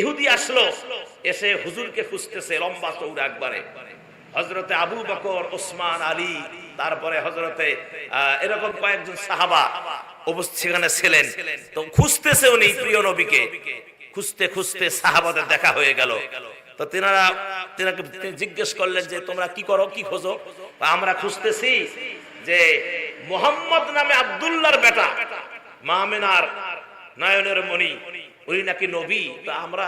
ইহুদি আসলো, এসে হুজুরকে খুঁজতেছে লম্বা চৌড়া একবারে হজরতে আবু বকর, ওসমান, আলী, তারপরে হজরতে এরকম কয়েকজন সাহাবা সেখানে ছিলেন। তো খুঁজতেছে উনি প্রিয় নবীকে। খুঁজতে খুঁজতে সাহাবাদের দেখা হয়ে গেল। তো তেনারা, তেনাকে জিজ্ঞেস করলেন যে, তোমরা কি করো, কি খোঁজো? আমরা খুঁজতেছি যে মোহাম্মদ নামে আব্দুল্লাহর বেটা মামেনার নয়নের মণি। উনি নাকি নবী, তা আমরা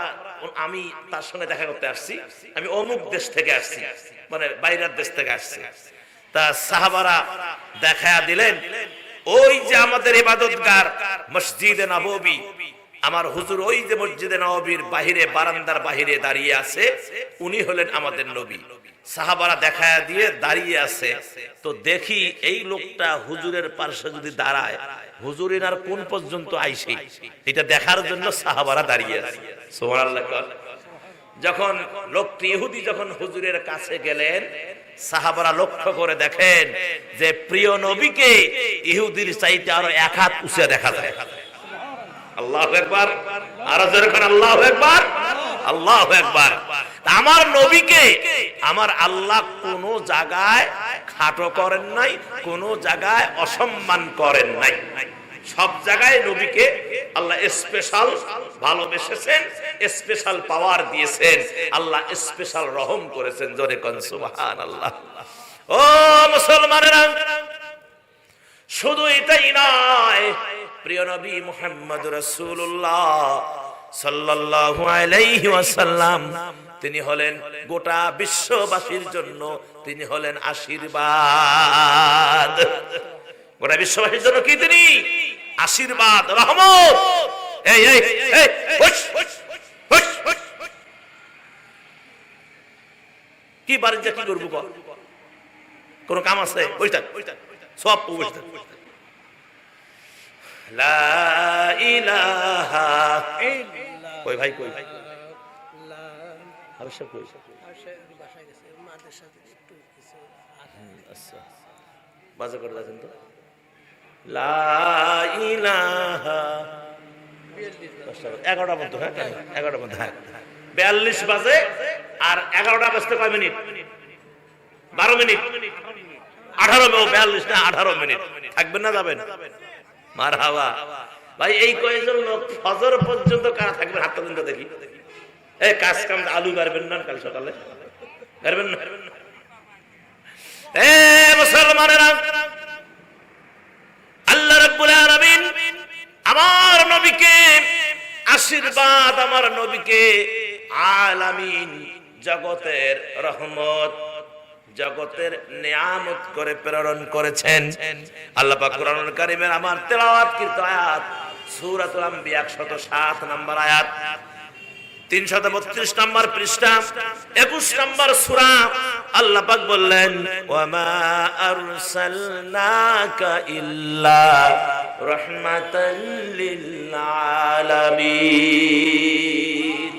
আমি তার সঙ্গে দেখা করতে আসছি। আমি অমুক দেশ থেকে আসছি মানে বাইরের দেশ থেকে আসছি। তা সাহাবারা দেখা দিলেন, ওই যে আমাদের ইবাদতগার মসজিদে নববী, আমার হুজুর ওই যে মসজিদে নববীর বাহিরে, বারান্দার বাহিরে দাঁড়িয়ে আছে, উনি হলেন আমাদের নবী। সাহাবারা দেখা দিয়ে দাঁড়িয়ে আছে। তো দেখি এই লোকটা হুজুরের পার্শ্বে যদি দাঁড়ায়, হুজুরের আর কোন পর্যন্ত আইসি? এটা দেখার জন্য সাহাবারা দাঁড়িয়ে আছে। যখন লোকটি ইহুদি যখন হুজুরের কাছে গেলেন, সাহাবারা লক্ষ্য করে দেখেন যে প্রিয় নবীকে ইহুদির চাইতে আরও এক হাত উঁচে দেখা যায়। আল্লাহ একবার আরও যেরকম আল্লাহ একবার আল্লাহ একবার আমার নবীকে, আমার আল্লাহ কোন জায়গায় খাটো করেন নাই, কোন জায়গায় অসম্মান করেন নাই। সব জায়গায় নবীকে আল্লাহ স্পেশাল ভালোবেসেছেন স্পেশাল পাওয়ার দিয়েছেন, আল্লাহ স্পেশাল রহম করেছেন, জোরে কন সুবহান আল্লাহ ও মুসলমানেরা, শুধু এটাই নয়, প্রিয় নবী মুহাম্মদ রাসূলুল্লাহ সাল্লাল্লাহু তিনি হলেন গোটা বিশ্ববাসীর জন্য, তিনি হলেন আশীর্বাদ। গোটা বিশ্ববাসীর জন্য কি তিনি? আশীর্বাদ, রহমত। কি কি করব কোন কাম আছে? ওইটা সব লা ইলাহা কই, ভাই কই? কই? করে দেখেন তো? এগারোটা হ্যাঁ এগারোটা হ্যাঁ। বিয়াল্লিশ বাজে আর এগারোটা বাজতে কয় মিনিট? বারো মিনিট। আঠারো বিয়াল্লিশ না আঠারো মিনিট। থাকবেন না, যাবেন? মার হাওয়া ভাই, এই কয়েকজন লোক ফজর পর্যন্ত কারা থাকবেন হাতটা দিন তো দেখি। এই কাজ কাম আলু গাড়বেন না কাল সকালে। গাড়বেন না? আমার নবীকে জগতের রহমত, জগতের নিয়ামত করে প্রেরণ করেছেন। আল্লাহ পাক আমার তেলাওয়াতকৃত আয়াত সূরাতুল আম্বিয়া 107 নম্বর আয়াত, তিনশত বত্রিশ নম্বর পৃষ্ঠা, একুশ নম্বর সুরা। আল্লাহ পাক বললেন, ওয়ামা আরসালনাকা ইল্লা রাহমাতাল লিল আলামিন।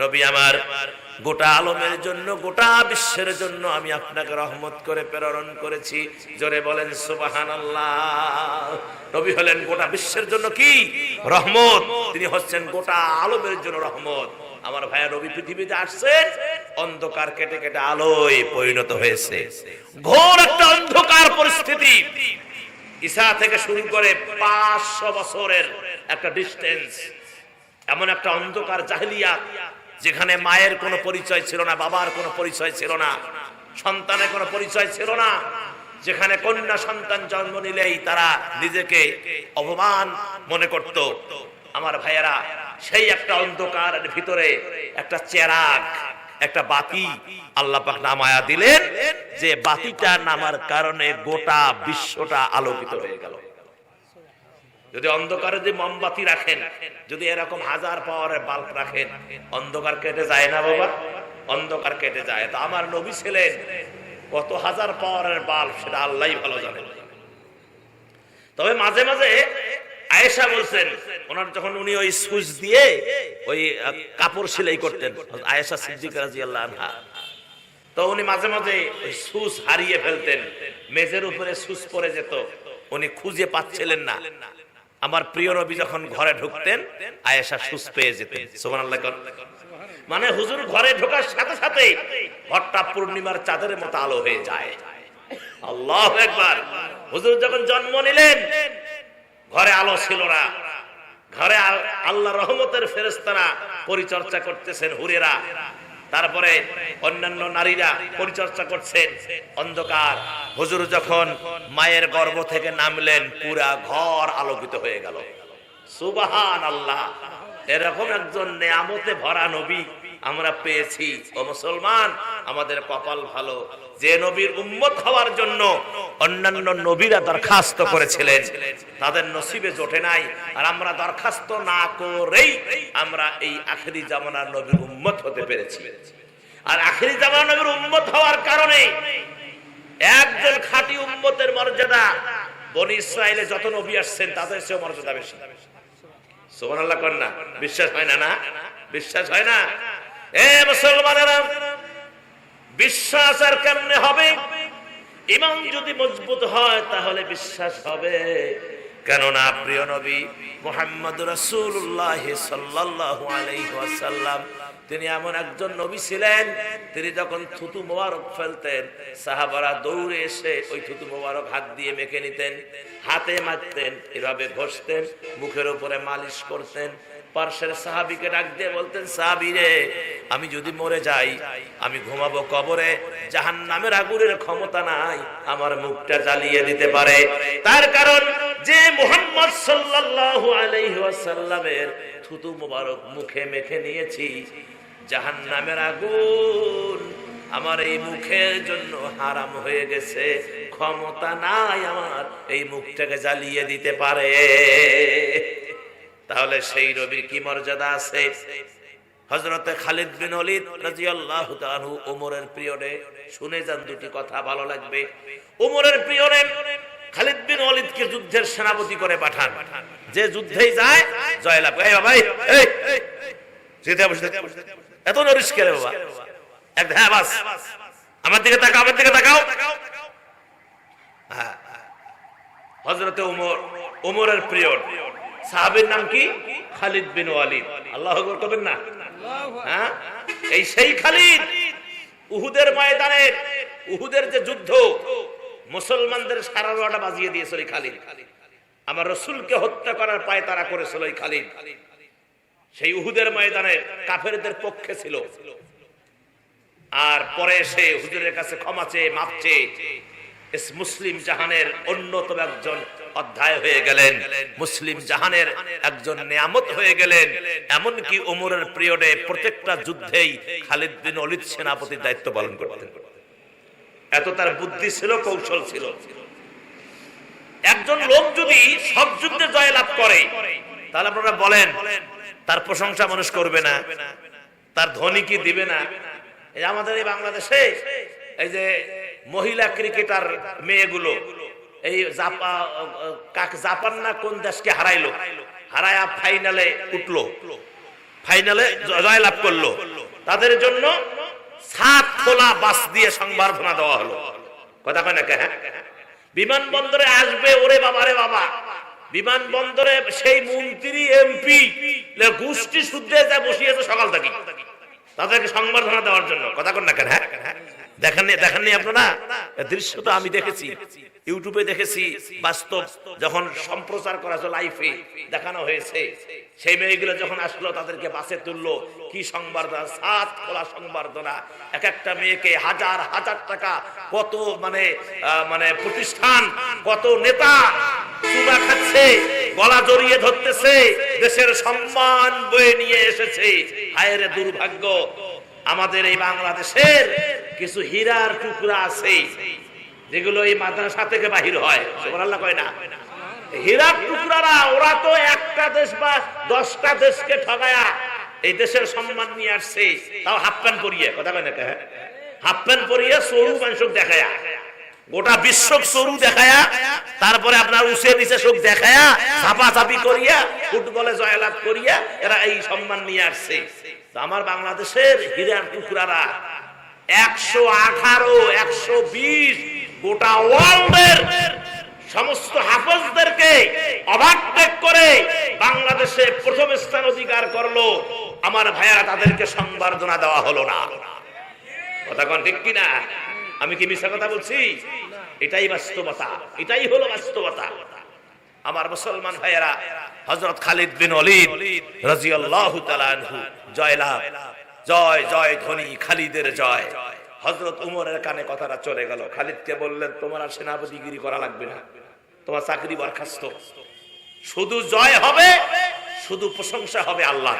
নবী আমার গোটা আলমের জন্য, গোটা বিশ্বের জন্য আমি আপনাকে রহমত করে প্রেরণ করেছি। জোরে বলেন সুবাহান নবী হলেন গোটা বিশ্বের জন্য কি? রহমত। তিনি হচ্ছেন গোটা আলমের জন্য রহমত। আমার ভাইয়া রবি পৃথিবীতে আসছে অন্ধকার কেটে কেটে আলোয় পরিণত হয়েছে। ঘোর একটা অন্ধকার পরিস্থিতি। ঈসা থেকে শুরু করে পাঁচশো বছরের একটা ডিস্টেন্স এমন একটা অন্ধকার জাহিলিয়াত যেখানে মায়ের কোনো পরিচয় ছিল না, বাবার কোনো পরিচয় ছিল না, সন্তানের কোনো পরিচয় ছিল না, যেখানে কন্যা সন্তান জন্ম নিলেই তারা নিজেকে অপমান মনে করত। আমার ভাইয়েরা, সেই একটা অন্ধকারের ভিতরে একটা চেরাগ, একটা বাতি আল্লাহ পাক নামায়া দিলেন, যে বাতিটা নামার কারণে গোটা বিশ্বটা আলোকিত হয়ে গেল। যদি অন্ধকারে যে মোমবাতি রাখেন, যদি এরকম হাজার পাওয়ারের বাল্ব রাখেন, অন্ধকার কেটে যায় না বাবা, অন্ধকার কেটে যায়। তো আমার নবী ছিলেন, কত হাজার পাওয়ারের বাল্ব সেটা আল্লাহ ভালো জানেন তবে মাঝে মাঝে আয়েশা বলছেন, ওনার যখন উনি ওই সুইচ দিয়ে ওই কাপড় সেলাই করতেন আয়েশা সিদ্দিক রাদিয়াল্লাহু আনহা, তো উনি মাঝে মাঝে ওই সুস হারিয়ে ফেলতেন মেজের উপরে সুস পরে যেত, উনি খুঁজে পাচ্ছিলেন না। আমার প্রিয় নবী যখন ঘরে ঢুকতেন, আয়েশা সুস পেয়ে যেতেন। সুবহানাল্লাহ কর। মানে হুজুর ঘরে ঢোকার সাথে সাথে ঘরটা পূর্ণিমার চাঁদের মতো আলো হয়ে যায়। আল্লাহ একবার হুজুর যখন জন্ম নিলেন, ঘরে আলো ছিল না। ঘরে আল- আল্লাহ রহমতের ফেরেস্তারা পরিচর্যা করতেছেন হুরেরা। তারপরে অন্যান্য নারীরা পরিচর্যা করছেন। অন্ধকার। হুজুর যখন মায়ের গর্ভ থেকে নামলেন, পুরা ঘর আলোকিত হয়ে গেল। সুবাহান আল্লাহ এরকম একজন নেয়ামতে ভরা নবী আমরা পেয়েছি। ও মুসলমান, আমাদের কপাল ভালো। যে নবীর উম্মত হওয়ার জন্য অন্যান্য নবীরা দরখাস্ত করেছিলেন। তাদের নসিবে জোটে নাই। আর আমরা দরখাস্ত না করেই আমরা এই আখেরি জামানার নবীর উম্মত হতে পেরেছি। আর আখেরি জামানার নবীর উম্মত হওয়ার কারণে একজন খাঁটি উম্মতের মর্যাদা বনি ইসরায়েলে যত নবী আসছেন, তাদের চেয়েও মর্যাদা বেশি। সুবহানাল্লাহ কর না। বিশ্বাস হয় না না? বিশ্বাস হয় না? মুসলমানেরা, বিশ্বাস আর কেমনে হবে? যদি মজবুত হয়, তাহলে বিশ্বাস হবে। কেননা, প্রিয় নবী মোহাম্মদ তিনি এমন একজন নবী ছিলেন, তিনি যখন থুতু মোবারক ফেলতেন, সাহাবারা দৌড়ে এসে ওই থুতু মোবারক হাত দিয়ে মেখে নিতেন, হাতে মারতেন এভাবে ঘষতেন, মুখের উপরে মালিশ করতেন পার্শ্বের সাহাবিকে ডাক দিয়ে বলতেন, সাহাবি রে, আমি যদি মরে যাই, আমি ঘুমাবো কবরে। জাহান নামের আগুনের ক্ষমতা নাই, আমার মুখটা জ্বালিয়ে দিতে পারে। তার কারণ, যে মোহাম্মদ সাল্লাল্লাহু আলাইহি ওয়াসাল্লামের থুতু মোবারক মুখে মেখে নিয়েছি জাহান নামের আগুন আমার এই মুখের জন্য হারাম হয়ে গেছে। ক্ষমতা নাই আমার, এই মুখটাকে জ্বালিয়ে দিতে পারে। তাহলে সেই রবির কি মর্যাদা আছে? হজরতে খালিদ বিন অলিদ রাদিয়াল্লাহু তাআলা ওমরের পিরিয়ডে শুনে যান দুটি কথা, ভালো লাগবে। ওমরের পিরিয়ডে খালিদ বিন অলিদকে যুদ্ধের সেনাপতি করে পাঠান। যে যুদ্ধেই যায়, জয়লাভ। এই বাবা এত নরিস রে বাবা? এক হ্যাঁ আমার দিকে তাকাও, আমার দিকে তাকাও। হ্যাঁ হজরতে উমর উমরের পিরিয়ড। সাহাবের নাম কি? খালিদ বিন ওয়ালিদ। আল্লাহ করবেন না? হ্যাঁ? এই সেই খালিদ উহুদের ময়দানের উহুদের যে যুদ্ধ, মুসলমানদের সারা রোয়াটা বাজিয়ে দিয়েছিল এই খালিদ। আমার রসুলকে হত্যা করার পায় তারা করেছিল এই খালিদ। সেই উহুদের ময়দানে কাফেরদের পক্ষে ছিল। আর পরে সে হুজুরের কাছে ক্ষমা চেয়ে, মাপ চেয়ে মুসলিম জাহানের অন্যতম একজন অধ্যায় হয়ে গেলেন। মুসলিম জাহানের একজন নিয়ামত হয়ে গেলেন। এমনকি ওমরের পিরিয়ডে প্রত্যেকটা যুদ্ধেই খালিদ বিন অলিদ সেনাপতির দায়িত্ব পালন করতেন। এত তার বুদ্ধি ছিল, কৌশল ছিল। একজন লোক যদি সব যুদ্ধে জয় লাভ করে, তাহলে আপনারা বলেন, তার প্রশংসা মানুষ করবে না, তার ধনী কি দিবে না? এই আমাদের এই বাংলাদেশে, এই যে মহিলা ক্রিকেটার মেয়েগুলো এই জাপা- কাক জাপান না কোন দেশকে হারাইলো? হারায়া ফাইনালে উঠল। ফাইনালে জয় লাভ করল। তাদের জন্য সাত খোলা বাস দিয়ে সংবর্ধনা দেওয়া হলো। কথা কয় না কে, হ্যাঁ? বিমানবন্দরে আসবে ওরে বাবা রে বাবা। বিমানবন্দরে সেই মন্ত্রী এমপি গোষ্ঠী শুদ্ধে যা বসিয়েছে সকাল থেকে। তাদেরকে সংবর্ধনা দেওয়ার জন্য। কথা কন না কেন হ্যাঁ? দেখেননি দেখেননি আপনারা? দৃশ্য তো আমি দেখেছি। ইউটিউবে দেখেছি, বাস্তব যখন সম্প্রচার করা লাইফে দেখানো হয়েছে, সেই মেয়েগুলো যখন আসলো, তাদেরকে বাসে তুললো, কি সংবর্ধনা? সাত খোলা সংবর্ধনা। এক একটা মেয়েকে হাজার হাজার টাকা, কত মানে মানে প্রতিষ্ঠান, কত নেতা চুমা খাচ্ছে, গলা জড়িয়ে ধরতেছে, দেশের সম্মান বয়ে নিয়ে এসেছে। হায়রে দুর্ভাগ্য, আমাদের এই বাংলাদেশের কিছু হীরার টুকরা আছে। যেগুলো এই মাদ্রাসা থেকে বাহির হয়। সুবহানাল্লাহ কয় না। হীরার টুকরারা, ওরা তো একটা দেশ বা দশটা দেশকে ঠগায়া এই দেশের সম্মান নিয়ে আসছে। তাও হাফ প্যান্ট পরিয়ে, কথা কয় না? হাফ প্যান্ট পরিয়ে সরু মানুষ দেখায়া। গোটা বিশ্ব সরু দেখায়া, তারপরে আপনার উসে নিচে সুখ দেখায়া চাপা চাপি করিয়া, ফুটবলে জয়লাভ করিয়া এরা এই সম্মান নিয়ে আসছে। আমার বাংলাদেশের হীরার টুকরারা একশো আঠারো, একশো বিশ গোটা ওয়ার্ল্ডের সমস্ত হাফজদেরকে ওভারটেক করে বাংলাদেশে প্রথম স্থান অধিকার করল। আমার ভাইয়ারা তাদেরকে সংবর্ধনা দেওয়া হলো না। কথা কোন ঠিক কিনা? আমি কি মিথ্যা কথা বলছি? এটাই বাস্তবতা। এটাই হলো বাস্তবতা। আমার মুসলমান ভাইয়েরা হজরত খালিদ বিন ওয়ালিদ রাদিয়াল্লাহু তাআলা আনহু, জয়লাভ। জয় জয় ধ্বনি খালিদের জয়। হযরত উমরের কানে কথাটা চলে গেল। খালিদকে বললেন, তোমার আর সেনাপতিগিরি করা লাগবে না। তোমার চাকরি বরখাস্ত। শুধু জয় হবে, শুধু প্রশংসা হবে আল্লাহ।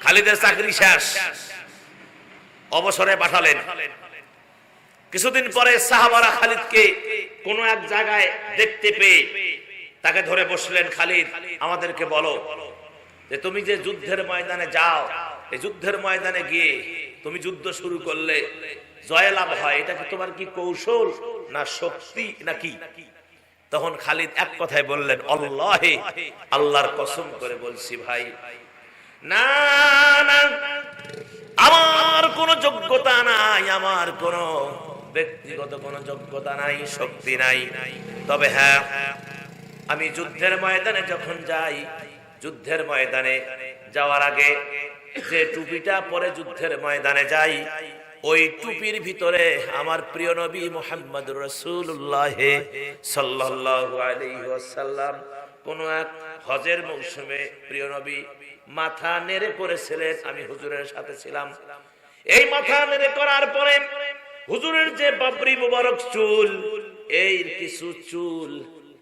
খালিদের চাকরি শেষ। অবসরে পাঠালেন। কিছুদিন পরে সাহাবারা খালিদকে কোন এক জায়গায় দেখতে পেয়ে তাকে ধরে বসলেন, খালিদ, আমাদেরকে বলো যে তুমি যে যুদ্ধের ময়দানে যাও এই যুদ্ধের ময়দানে গিয়ে তুমি যুদ্ধ শুরু করলে জয়লাভ হয়, এটা কি তোমার কি কৌশল না শক্তি নাকি তখন খালিদ এক কথায় বললেন, আল্লাহে, আল্লাহর কসম করে বলছি ভাই না, আমার কোনো যোগ্যতা নাই, আমার কোনো ব্যক্তিগত কোনো যোগ্যতা নাই, শক্তি নাই। তবে হ্যাঁ আমি যুদ্ধের ময়দানে যখন যাই, যুদ্ধের ময়দানে যাওয়ার আগে যে টুপিটা পরে যুদ্ধের ময়দানে যাই, ওই টুপির ভিতরে আমার প্রিয় নবী মোহাম্মদ রসুল্লাহ ওয়াসাল্লাম। কোন এক হজের মৌসুমে প্রিয় নবী মাথা নেড়ে করেছিলেন আমি হুজুরের সাথে ছিলাম। এই মাথা নেড়ে করার পরে হুজুরের যে বাবরি মুবারক চুল এই কিছু চুল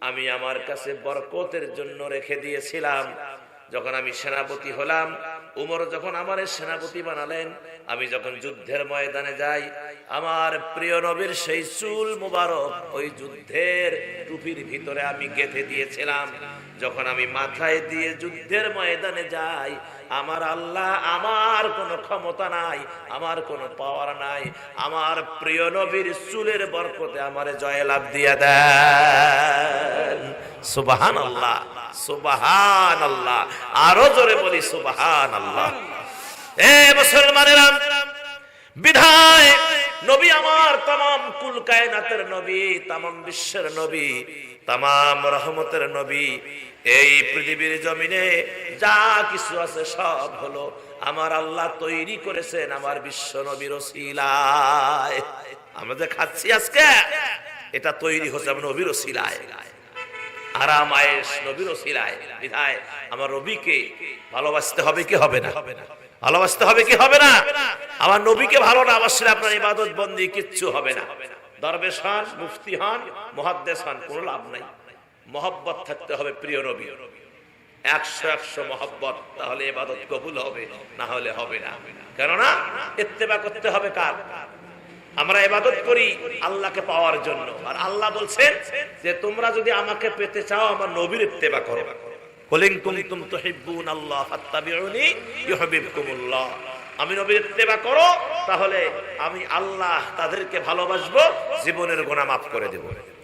আমি আমার কাছে বরকতের জন্য রেখে দিয়েছিলাম। যখন আমি সেনাপতি হলাম উমর যখন আমার সেনাপতি বানালেন, আমি যখন যুদ্ধের ময়দানে যাই, আমার প্রিয় নবীর সেই চুল মুবারক ওই যুদ্ধের টুপির ভিতরে আমি গেঁথে দিয়েছিলাম। যখন আমি মাথায় দিয়ে যুদ্ধের ময়দানে যাই, আমার আল্লাহ আমার কোনো ক্ষমতা নাই, আমার কোনো পাওয়ার নাই, আমার প্রিয় নবীর চুলের বরকতে আমার জয়লাভ দিয়ে দেন। সুবাহান আল্লাহ সুবাহান আল্লাহ আরও জোরে বলি সুবাহান আল্লাহ এ মুসলমানেরা, বিধায় নবী আমার কুল কায়নাতের নবী বিশ্বের নবী রহমতের নবী, এই পৃথিবীর জমিনে যা কিছু আছে সব হলো আমার আল্লাহ তৈরি করেছেন আমার বিশ্ব নবীর ওসিলায়। আমরা যে খাচ্ছি আজকে, এটা তৈরি হচ্ছে আমার নবীর ওসিলায়। আরাম আয়েস নবীর ওসিলায়, বিধায় আমার রবিকে ভালোবাসতে হবে কি হবে না? ভালোবাসতে হবে কি হবে না? আমার নবীকে ভালো না বাসলে আপনার ইবাদত বন্দি কিচ্ছু হবে না। দরবেশ হন, মুফতি হন মহাদ্দেশ হন, কোনো লাভ নাই। মহব্বত থাকতে হবে প্রিয় নবী। একশো একশো মহব্বত, তাহলে এবাদত কবুল হবে, না হলে হবে না। কেননা, ইত্তেবা করতে হবে কার? আমরা এবাদত করি আল্লাহকে পাওয়ার জন্য। আর আল্লাহ বলছেন যে, তোমরা যদি আমাকে পেতে চাও, আমার নবীর ইত্তেবা করো। তুহিব্বুন আল্লাহ আমি নবীর ইত্তেবা করো, তাহলে আমি আল্লাহ তাদেরকে ভালোবাসবো, জীবনের গোনা মাফ করে দেব।